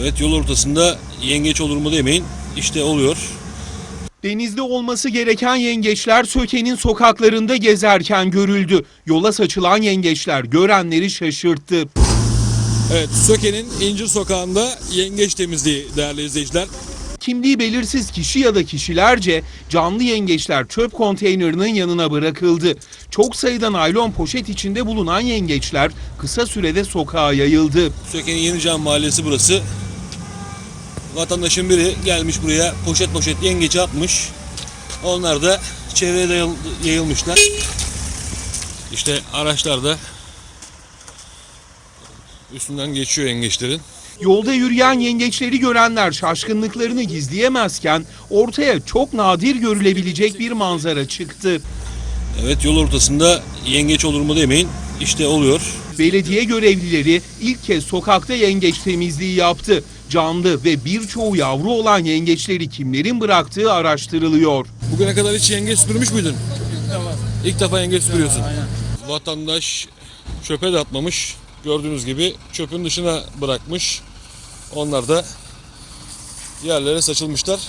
Evet yol ortasında yengeç olur mu demeyin. İşte oluyor. Denizde olması gereken yengeçler Söke'nin sokaklarında gezerken görüldü. Yola saçılan yengeçler görenleri şaşırttı. Evet Söke'nin İncir Sokağı'nda yengeç temizliği değerli izleyiciler. Kimliği belirsiz kişi ya da kişilerce canlı yengeçler çöp konteynerinin yanına bırakıldı. Çok sayıda naylon poşet içinde bulunan yengeçler kısa sürede sokağa yayıldı. Söke'nin Yenican Mahallesi burası. Vatandaşın biri gelmiş buraya poşet poşet yengeci atmış. Onlar da çevreye yayıl- yayılmışlar. İşte araçlar da üstünden geçiyor yengeçlerin. Yolda yürüyen yengeçleri görenler şaşkınlıklarını gizleyemezken ortaya çok nadir görülebilecek bir manzara çıktı. Evet yol ortasında yengeç olur mu demeyin. İşte oluyor. Belediye görevlileri ilk kez sokakta yengeç temizliği yaptı. Canlı ve birçoğu yavru olan yengeçleri kimlerin bıraktığı araştırılıyor. Bugüne kadar hiç yengeç süpürmüş müydün? İlk defa yengeç süpürüyorsun. Vatandaş çöpe de atmamış. Gördüğünüz gibi çöpün dışına bırakmış. Onlar da yerlere saçılmışlar.